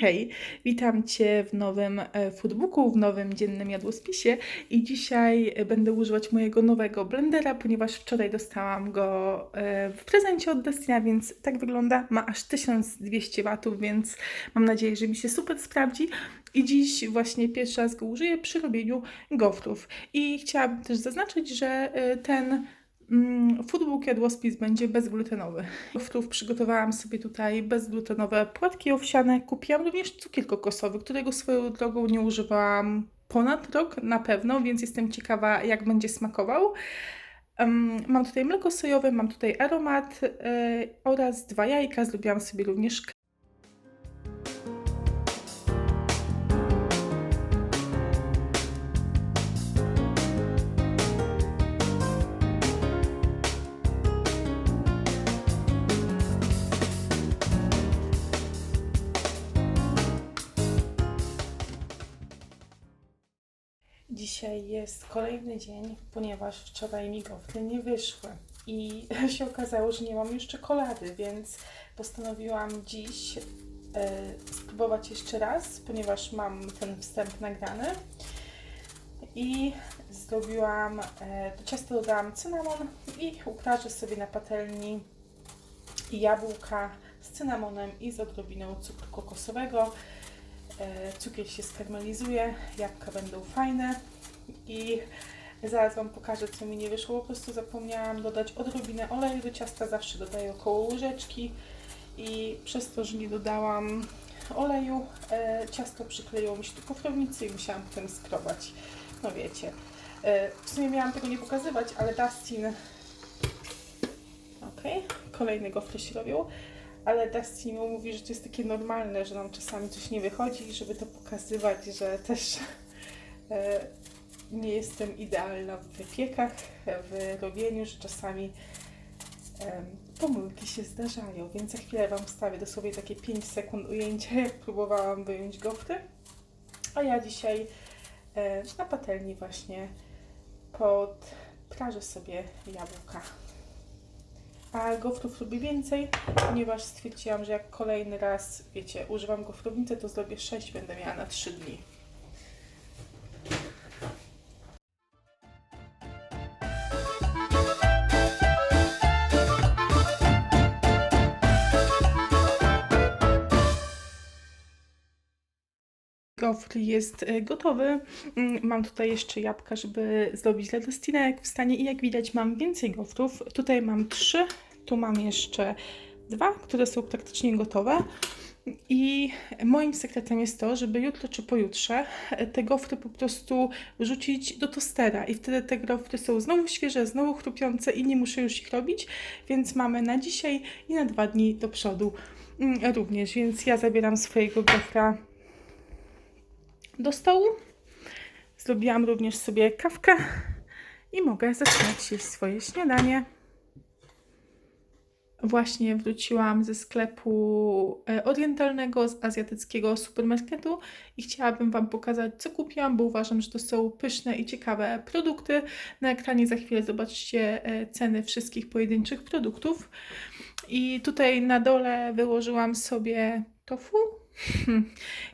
Hej! Witam Cię w nowym e, foodbooku, w nowym dziennym jadłospisie i dzisiaj będę używać mojego nowego blendera, ponieważ wczoraj dostałam go e, w prezencie od Destina, więc tak wygląda. Ma aż 1200 watów, więc mam nadzieję, że mi się super sprawdzi. I dziś właśnie pierwszy raz go użyję przy robieniu gofrów. I chciałabym też zaznaczyć, że e, ten Mm, Foodbook jadłospis będzie bezglutenowy. Gofrów przygotowałam sobie tutaj bezglutenowe płatki owsiane. Kupiłam również cukier kokosowy, którego swoją drogą nie używałam ponad rok na pewno, więc jestem ciekawa jak będzie smakował. Mam tutaj mleko sojowe, mam tutaj aromat yy, oraz dwa jajka. Zrobiłam sobie również Dzisiaj jest kolejny dzień, ponieważ wczoraj mi gofry nie wyszły i się okazało, że nie mam już czekolady, więc postanowiłam dziś e, spróbować jeszcze raz, ponieważ mam ten wstęp nagrany. I zrobiłam, e, do ciasta dodałam cynamon i uprażę sobie na patelni jabłka z cynamonem i z odrobiną cukru kokosowego. E, cukier się skarmelizuje, jabłka będą fajne i zaraz Wam pokażę, co mi nie wyszło. Po prostu zapomniałam dodać odrobinę oleju do ciasta, zawsze dodaję około łyżeczki i przez to, że nie dodałam oleju, e, ciasto przykleiło mi się do kofrownicy i musiałam potem skrobać. No wiecie, e, w sumie miałam tego nie pokazywać, ale Dustin... Ok, kolejny gofry się robią ale Dustin mówi, że to jest takie normalne, że nam czasami coś nie wychodzi, żeby to pokazywać, że też e, nie jestem idealna w wypiekach, w robieniu, że czasami e, pomyłki się zdarzają, więc za chwilę Wam wstawię dosłownie takie 5 sekund ujęcia, jak próbowałam wyjąć gofry. A ja dzisiaj e, na patelni właśnie podprażę sobie jabłka a gofrów lubię więcej, ponieważ stwierdziłam, że jak kolejny raz, wiecie, używam gofrownicy, to zrobię 6, będę miała na 3 dni. Gofr jest e, gotowy. Mm, Mam tutaj jeszcze jabłka, żeby zrobić dla Destina jak wstanie i jak widać mam więcej gofrów. Tutaj mam trzy, tu mam jeszcze dwa, które są praktycznie gotowe. I moim sekretem jest to, żeby jutro czy pojutrze te gofry po prostu wrzucić do tostera i wtedy te gofry są znowu świeże, znowu chrupiące i nie muszę już ich robić, więc mamy na dzisiaj i na dwa dni do przodu mm, również, więc ja zabieram swojego gofra do stołu. Zrobiłam również sobie kawkę i mogę zaczynać jeść swoje śniadanie. Właśnie wróciłam ze sklepu e, orientalnego, z azjatyckiego supermarketu i chciałabym Wam pokazać, co kupiłam, bo uważam, że to są pyszne i ciekawe produkty. Na ekranie za chwilę zobaczcie e, ceny wszystkich pojedynczych produktów. I tutaj na dole wyłożyłam sobie tofu,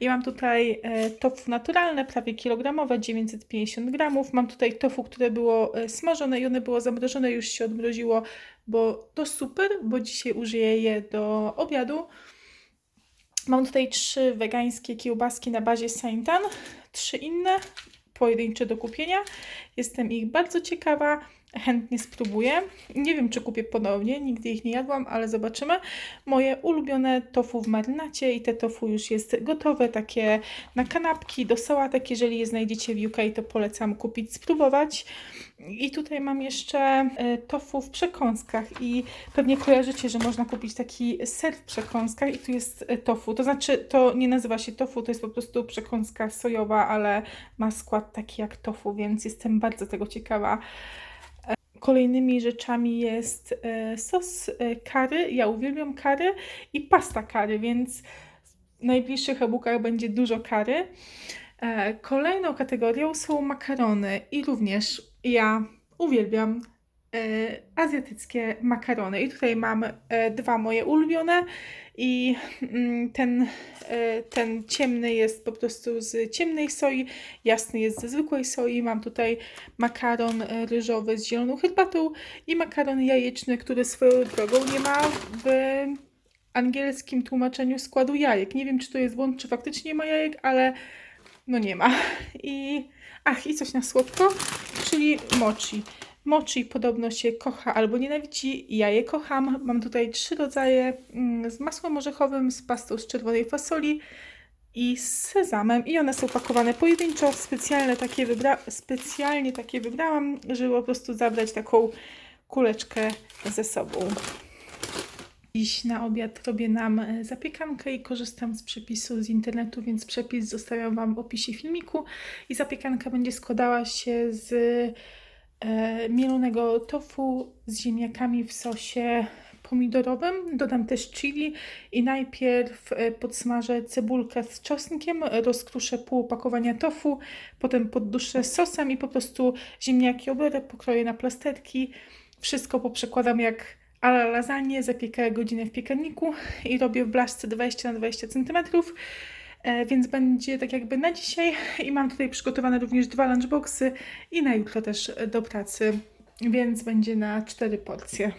i mam tutaj e, tofu naturalne, prawie kilogramowe, 950 gramów. Mam tutaj tofu, które było e, smażone i one było zamrożone, już się odmroziło, bo to super, bo dzisiaj użyję je do obiadu. Mam tutaj trzy wegańskie kiełbaski na bazie Saintan, trzy inne pojedyncze do kupienia. Jestem ich bardzo ciekawa chętnie spróbuję. Nie wiem, czy kupię ponownie, nigdy ich nie jadłam, ale zobaczymy. Moje ulubione tofu w marynacie i te tofu już jest gotowe, takie na kanapki, do sałatek. Jeżeli je znajdziecie w UK, to polecam kupić, spróbować. I tutaj mam jeszcze e, tofu w przekąskach i pewnie kojarzycie, że można kupić taki ser w przekąskach i tu jest e, tofu. To znaczy, to nie nazywa się tofu, to jest po prostu przekąska sojowa, ale ma skład taki jak tofu, więc jestem bardzo tego ciekawa. Kolejnymi rzeczami jest e, sos curry. Ja uwielbiam curry i pasta curry, więc w najbliższych e-bookach będzie dużo curry. Kolejną kategorią są makarony i również ja uwielbiam e, azjatyckie makarony. I tutaj mam e, dwa moje ulubione i mm, ten, e, ten ciemny jest po prostu z ciemnej soi, jasny jest ze zwykłej soi. Mam tutaj makaron e, ryżowy z zieloną herbatą i makaron jajeczny, który swoją drogą nie ma w angielskim tłumaczeniu składu jajek. Nie wiem, czy to jest błąd, czy faktycznie nie ma jajek, ale no nie ma. I ach, i coś na słodko, czyli mochi. Mochi podobno się kocha albo nienawidzi. Ja je kocham. Mam tutaj trzy rodzaje mm, z masłem orzechowym, z pastą z czerwonej fasoli i z sezamem. I one są pakowane pojedynczo. Specjalne takie, wybra specjalnie takie wybrałam, żeby po prostu zabrać taką kuleczkę ze sobą. Dziś na obiad robię nam e, zapiekankę i korzystam z przepisu z internetu, więc przepis zostawiam Wam w opisie filmiku. I zapiekanka będzie składała się z mielonego tofu z ziemniakami w sosie pomidorowym. Dodam też chili i najpierw e, podsmażę cebulkę z czosnkiem, rozkruszę pół opakowania tofu, potem podduszę sosem i po prostu ziemniaki obiorę, pokroję na plasterki. Wszystko poprzekładam jak a la lasagne zapiekaję godzinę w piekarniku i robię w blaszce 20 na 20 cm. E, więc będzie tak jakby na dzisiaj i mam tutaj przygotowane również dwa lunchboxy i na jutro też do pracy, więc będzie na cztery porcje.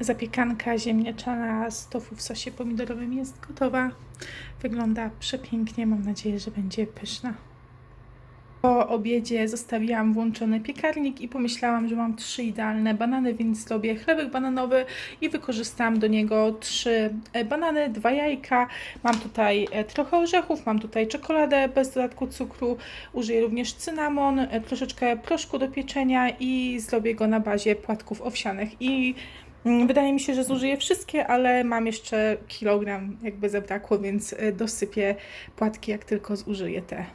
Zapiekanka ziemniaczana z tofu w sosie pomidorowym jest gotowa. Wygląda przepięknie. Mam nadzieję, że będzie pyszna. Po obiedzie zostawiłam włączony piekarnik i pomyślałam, że mam trzy idealne banany, więc zrobię chlebek bananowy i wykorzystałam do niego trzy e, banany, dwa jajka. Mam tutaj e, trochę orzechów, mam tutaj czekoladę bez dodatku cukru, użyję również cynamon, e, troszeczkę proszku do pieczenia i zrobię go na bazie płatków owsianych. I Wydaje mi się, że zużyję wszystkie, ale mam jeszcze kilogram, jakby zabrakło, więc e, dosypię płatki, jak tylko zużyję te.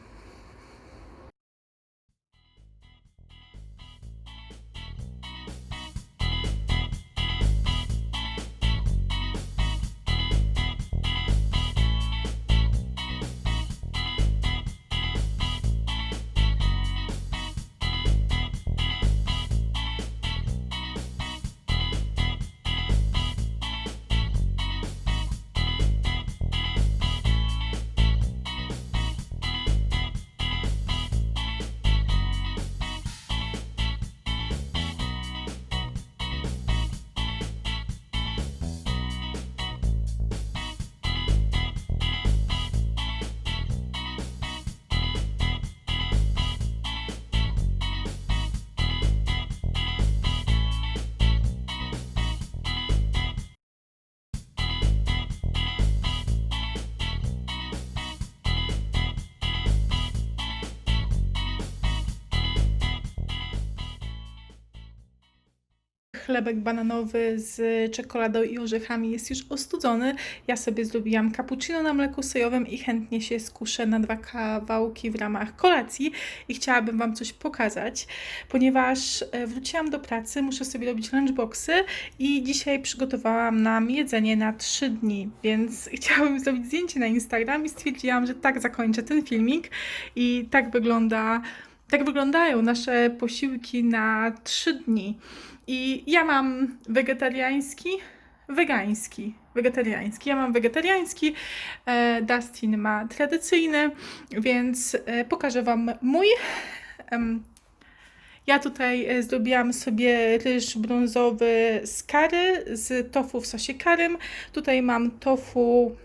Chlebek bananowy z czekoladą i orzechami jest już ostudzony. Ja sobie zrobiłam cappuccino na mleku sojowym i chętnie się skuszę na dwa kawałki w ramach kolacji i chciałabym Wam coś pokazać, ponieważ e, wróciłam do pracy, muszę sobie robić lunchboxy i dzisiaj przygotowałam nam jedzenie na 3 dni, więc chciałabym zrobić zdjęcie na Instagram i stwierdziłam, że tak zakończę ten filmik i tak wygląda tak wyglądają nasze posiłki na 3 dni. I ja mam wegetariański, wegański, wegetariański. Ja mam wegetariański, e, Dustin ma tradycyjny, więc e, pokażę Wam mój. Ja tutaj e, zrobiłam sobie ryż brązowy z kary, z tofu w sosie karym. Tutaj mam tofu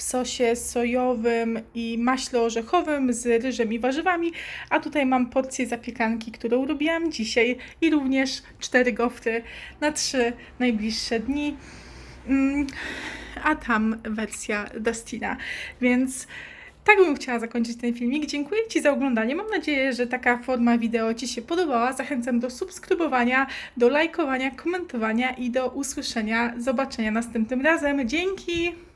w sosie sojowym i maśle orzechowym z ryżem i warzywami, a tutaj mam porcję zapiekanki, którą robiłam dzisiaj i również cztery gofry na trzy najbliższe dni. Mm, A tam wersja Dustina, więc tak bym chciała zakończyć ten filmik. Dziękuję Ci za oglądanie. Mam nadzieję, że taka forma wideo Ci się podobała. Zachęcam do subskrybowania, do lajkowania, komentowania i do usłyszenia, zobaczenia następnym razem. Dzięki!